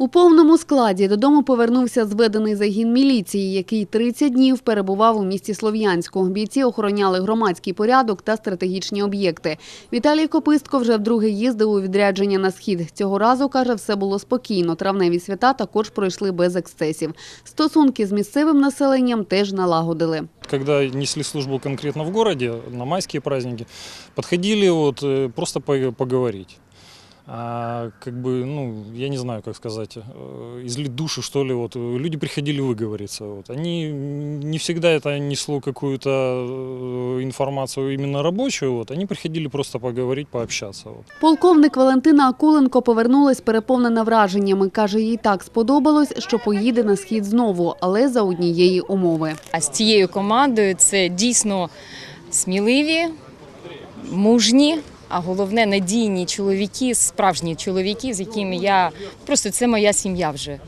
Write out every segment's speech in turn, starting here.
У повному складі додому повернувся зведений загін міліції, який 30 днів перебував у місті Слов'янську. Бійці охороняли громадський порядок та стратегічні об'єкти. Віталій Копистко вже вдруге їздив у відрядження на схід. Цього разу каже, все було спокійно. Травневі свята також пройшли без ексцесів. Стосунки з місцевим населенням теж налагодили. Когда несли службу конкретно в городе, на майские праздники, подходили вот э, просто по- поговорить А, как бы, ну, я не знаю, как сказать, э, излить душу, что ли, вот. э, Люди приходили выговориться, вот. Они не всегда это несло какую-то э, информацию именно рабочую, вот. Они приходили просто поговорить, пообщаться, вот. Полковник Валентина Акуленко повернулась переповнена враженнями. Каже, їй так сподобалось, що поїде на схід знову, але за однієї умови. А з цією командою це дійсно сміливі, мужні, а головне надійні чоловіки, справжні чоловіки, з якими я просто це моя сім'я вже.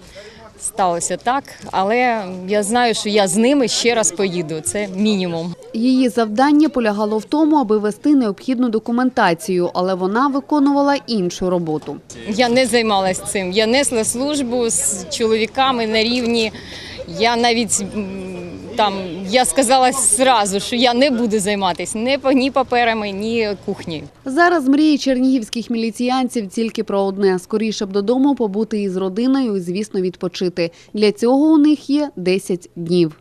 Сталося так, але я знаю, що я з ними ще раз поїду. Це мінімум. Її завдання полягало в тому, аби вести необхідну документацію, але вона виконувала іншу роботу. Я не займалася цим. Я несла службу з чоловіками на рівні. Я навіть там я сказала зразу, що я не буду займатися ні, ні паперами, ні кухнею. Зараз мрії чернігівських міліціянців тільки про одне – скоріше б додому побути із родиною і, звісно, відпочити. Для цього у них є 10 днів.